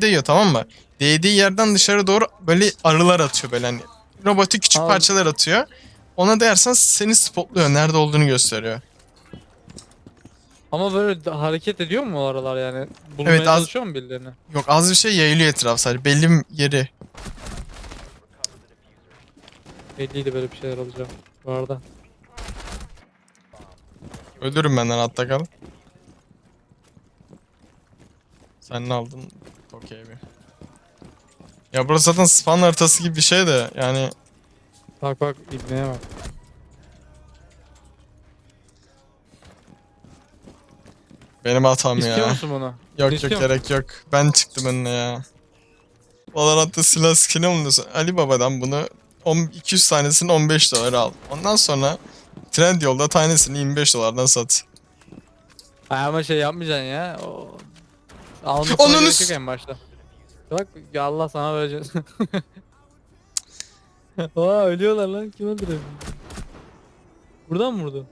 değiyor tamam mı? Değdiği yerden dışarı doğru böyle arılar atıyor böyle hani. Robotu küçük Abi. parçalar atıyor. Ona değersen seni spotluyor. Nerede olduğunu gösteriyor. Ama böyle hareket ediyor mu o aralar yani? Bulmaya Evet, az- çalışıyor mu birilerini? Yok az bir şey yayılıyor etraf sadece. Belli bir yeri. Belliydi böyle bir şeyler olacak. Bu arada. Ölürüm benden hatta kal. Sen ne aldın? Okey bir. Ya burası zaten spawn haritası gibi bir şey de yani Bak bak ibneye bak. benim hatam İstiyor ya. musun bunu? Yok İstiyor yok musun? gerek yok. Ben çıktım önüne ya. Valorant'ta silah skin'i alıyorsun. Ali Baba'dan bunu 10, 200 tanesini 15 dolara al. Ondan sonra Trendyol'da tanesini 25 dolardan sat. Ay ama şey yapmayacaksın ya. O... Almasına Ananı gerek en başta. Bak ya Allah sana verecek. Oha ölüyorlar lan kim öldürüyor? Buradan mı vurdu?